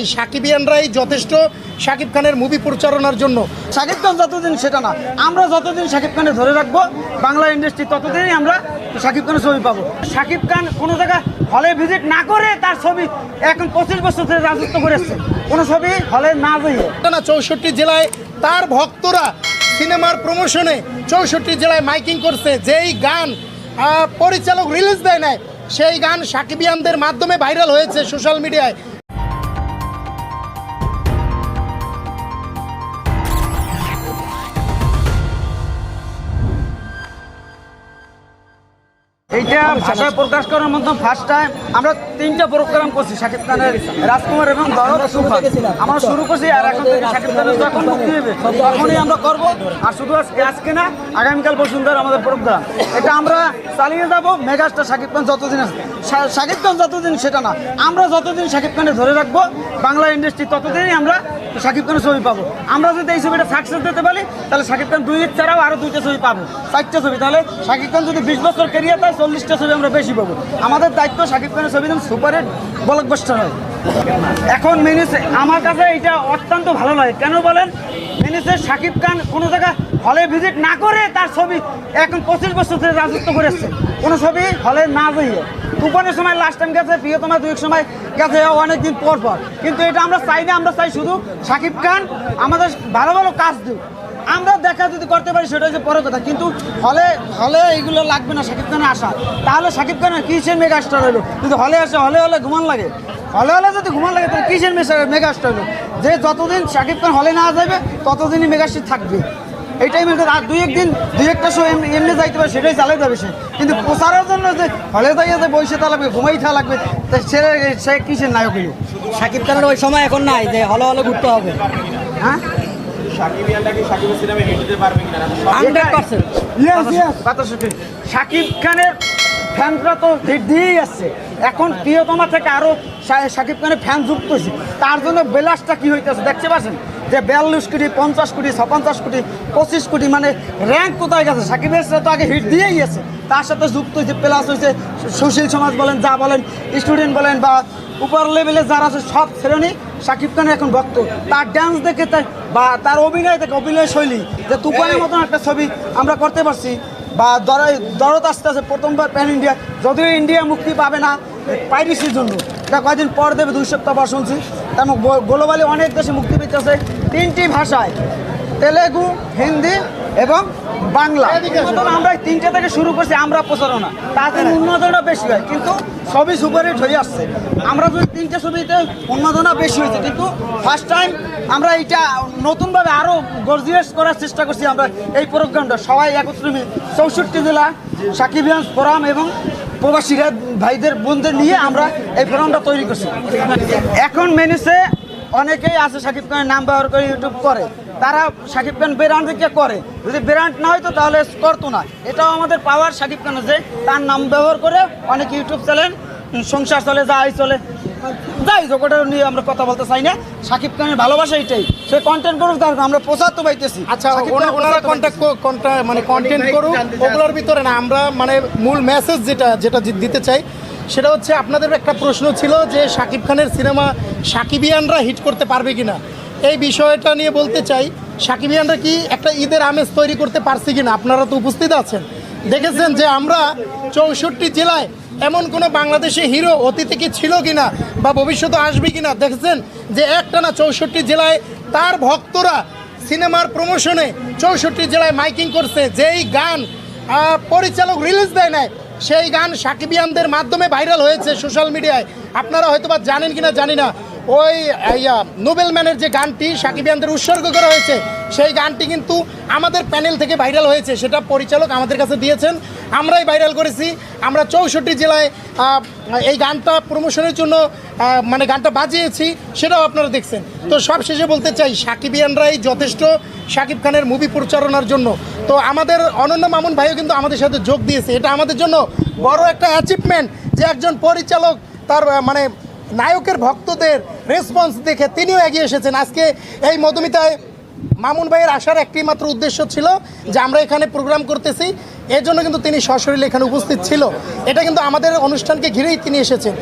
এই সাকিবিয়ানরাই যথেষ্ট শাকিব খানের মুভি পরিচালনার জন্য। শাকিব খান যতদিন সেটা না আমরা যতদিন শাকিব খানে ধরে রাখব বাংলা ইন্ডাস্ট্রি ততদিনই আমরা শাকিব খানের ছবি পাবো। শাকিব খান কোনো জায়গা হলে ভিজিট না করে তার ছবি এখন পঁচিশ বছর ধরে রাজত্ব করে এসছে। কোনো ছবি হলে না না চৌষট্টি জেলায় তার ভক্তরা সিনেমার প্রমোশনে চৌষট্টি জেলায় মাইকিং করছে। যেই গান পরিচালক রিলিজ দেয় নাই সেই গান সাকিবিয়ানদের মাধ্যমে ভাইরাল হয়েছে সোশ্যাল মিডিয়ায় এইটা ভাষায় প্রকাশ করার মধ্যে ফার্স্ট টাইম আমরা তিনটা প্রোগ্রাম করছি শাকিব খানের, রাজকুমার এবং দরদ তুফান। আমরা শুরু করছি আর এখন থেকে শাকিব খানের যখন মুক্তি হবে, তখনই আমরা করব। আর শুধু আজকে না, আগামীকাল বসুন্ধরা আমাদের প্রোগ্রাম এটা আমরা চালিয়ে যাব মেগাস্টার শাকিব খান যতদিন আছে। শাকিব খান যতদিন সেটা না, আমরা যতদিন শাকিব খানে ধরে রাখব, বাংলা ইন্ডাস্ট্রি ততদিনই আমরা শাকিব খানের ছবি পাবো। আমরা যদি এই ছবিটা সাকসেস দিতে পারি, তাহলে শাকিব খান দুই ছাড়াও আরও দুইটা ছবি পাবো। চারটা ছবি, তাহলে শাকিব খান যদি বিশ বছর কেরিয়ার তাই চল্লিশটা ছবি আমরা বেশি পাবো। আমাদের দায়িত্ব শাকিব খানের ছবি যেন সুপার হিট ব্লকবাস্টার হয়। এখন মিনিসে, আমার কাছে এটা অত্যন্ত ভালো লাগে। কেন বলেন? মিনিসের শাকিব খান কোনো জায়গায় হলে ভিজিট না করে তার ছবি এখন পঁচিশ বছর ধরে রাজত্ব করেছে। কোনো ছবি হলে না যাইয়ে তুফানের সময় লাস্ট টাইম গেছে, প্রিয়তমা দুই সময় গেছে, অনেকদিন পর পর। কিন্তু এটা আমরা চাই না, আমরা চাই শুধু শাকিব খান আমাদের ভালো ভালো কাজ দিই আমরা দেখা যদি করতে পারি সেটা হচ্ছে পরের কথা। কিন্তু হলে হলে এইগুলো লাগবে না শাকিব খানের আসা তাহলে শাকিব খানের কিসের মেগা স্টার হলো? যদি হলে আসে, হলে হলে ঘুমান লাগে। হলে হলে যদি ঘুমান লাগে, তাহলে কিসের মেগা স্টার হলো? যে যতদিন শাকিব খান হলে না যাবে, ততদিনই মেগাস্টার থাকবে। এইটাই মেন কথা। আর দুই একদিন দুই একটা শো এমনি যাইতে পারে সেটাই চালাই যাবে সে। কিন্তু প্রচারের জন্য যে হলে যাইয়া যে বসে তা লাগবে ঘুমাই থা লাগবে সে সে কিসের নায়ক হইল সাকিব খানের ওই সময় এখন নাই যে হলো হলো ঘুরতে হবে। হ্যাঁ? শাকিব খানের ফ্যানরা তো দিয়েই আসছে এখন প্রিয়তমা থেকে আরও শাকিব খানের ফ্যান যুক্ত হয়েছে। তার জন্য বেলাসটা কি হইতেছে দেখতে পাচ্ছেন? যে বিয়াল্লিশ কোটি পঞ্চাশ কোটি ছপঞ্চাশ কোটি পঁচিশ কোটি মানে র্যাঙ্ক কোথায় গেছে? সাকিবের সাথে তো আগে হিট দিয়েই গেছে তার সাথে যুক্ত হয়েছে প্লাস হয়েছে সুশীল সমাজ বলেন যা বলেন স্টুডেন্ট বলেন বা উপর লেভেলে যারা আছে সব শ্রেণি শাকিব খানের এখন ভক্ত। তার ডান্স দেখে তার বা তার অভিনয় দেখে অভিনয় শৈলী যে তুফানের মতন একটা ছবি আমরা করতে পারছি বা দর- দরদ আসতে আছে প্রথমবার প্যান ইন্ডিয়া যদিও ইন্ডিয়া মুক্তি পাবে না পাইরিসির জন্য। এটা কয়দিন পর দেবে দুই সপ্তাহ পর শুনছি। তেমন গ্লোবালি অনেক দেশে মুক্তি পেতেছে তিনটি ভাষায়, তেলেগু, হিন্দি এবং বাংলা। আমরা তিনটে থেকে শুরু করছি, আমরা প্রচারণা। তাতে উন্নতনটা বেশি হয়, কিন্তু সবই সুপারহিট হয়ে আসছে। আমরা যদি তিনটে ছবিতে উন্মাদনা বেশি হয়েছে, কিন্তু ফার্স্ট টাইম আমরা এইটা নতুনভাবে আরও গর্জিয়াস করার চেষ্টা করছি আমরা এই প্রোগ্রামটা। সবাই একত্রে চৌষট্টি জেলা সাকিবিয়ান ফোরাম এবং প্রবাসীরা ভাইদের বোনদের নিয়ে আমরা এই ফোরামটা তৈরি করছি। এখন মেনুসে অনেকেই আছে সাকিব খানের নাম ব্যবহার করে ইউটিউব করে। তারা সাকিব খান ব্র্যান্ড থেকে করে। যদি ব্র্যান্ড না হয়তো তাহলে করতো না। এটাও আমাদের পাওয়ার সাকিব খান যে তার নাম ব্যবহার করে অনেক ইউটিউব চ্যানেল সংসার চলে যাই চলে। যাই হোক ওটা নিয়ে আমরা কথা বলতে চাই না। সাকিব খানের ভালোবাসা এটাই। সে কন্টেন্ট করুক তার আমরা প্রচার তো পাইতেছি। আচ্ছা ওনারা কন্ট্যাক্ট কন্ট্যাক্ট মানে কন্টেন্ট করুক ওগুলোর ভিতরে না আমরা মানে মূল মেসেজ যেটা যেটা দিতে চাই সেটা হচ্ছে আপনাদের একটা প্রশ্ন ছিল যে শাকিব খানের সিনেমা সাকিবিয়ানরা হিট করতে পারবে কি না এই বিষয়টা নিয়ে বলতে চাই, সাকিবিয়ানরা কি একটা ঈদের আমেজ তৈরি করতে পারছে কিনা? আপনারা তো উপস্থিত আছেন। দেখেছেন যে আমরা চৌষট্টি জেলায় এমন কোনো বাংলাদেশে হিরো অতীতে কি ছিল কিনা বা ভবিষ্যতে আসবে কিনা? দেখেছেন যে একটানা চৌষট্টি জেলায় তার ভক্তরা সিনেমার প্রমোশনে চৌষট্টি জেলায় মাইকিং করছে, যেই গান পরিচালক রিলিজ দেয় নাই সেই গান সাকিবিয়ানদের মাধ্যমে ভাইরাল হয়েছে সোশ্যাল মিডিয়ায়। আপনারা হয়তো বা জানেন কিনা জানি না। ওই নোবেল ম্যানের যে গানটি সাকিবিয়ানদের উৎসর্গ করা হয়েছে, সেই গানটি কিন্তু আমাদের প্যানেল থেকে ভাইরাল হয়েছে, সেটা পরিচালক আমাদের কাছে দিয়েছেন। আমরাই ভাইরাল করেছি। আমরা চৌষট্টি জেলায় এই গানটা প্রমোশনের জন্য মানে গানটা বাজিয়েছি, সেটাও আপনারা দেখছেন। তো সব শেষে বলতে চাই সাকিবিয়ানরাই যথেষ্ট শাকিব খানের মুভি পরিচালনার জন্য। তো আমাদের অনন্য মামুন ভাইও কিন্তু আমাদের সাথে যোগ দিয়েছে। এটা আমাদের জন্য বড় একটা অ্যাচিভমেন্ট যে একজন পরিচালক তার মানে নায়কের ভক্তদের রেসপন্স দেখে তিনিও এগিয়ে এসেছেন। আজকে এই মধুমিতায় মামুন ভাইয়ের আসার একটি মাত্র উদ্দেশ্য ছিল যে আমরা এখানে প্রোগ্রাম করতেছি। এর জন্য কিন্তু তিনি সশরীরে এখানে উপস্থিত ছিল। এটা কিন্তু আমাদের অনুষ্ঠানকে ঘিরেই তিনি এসেছেন।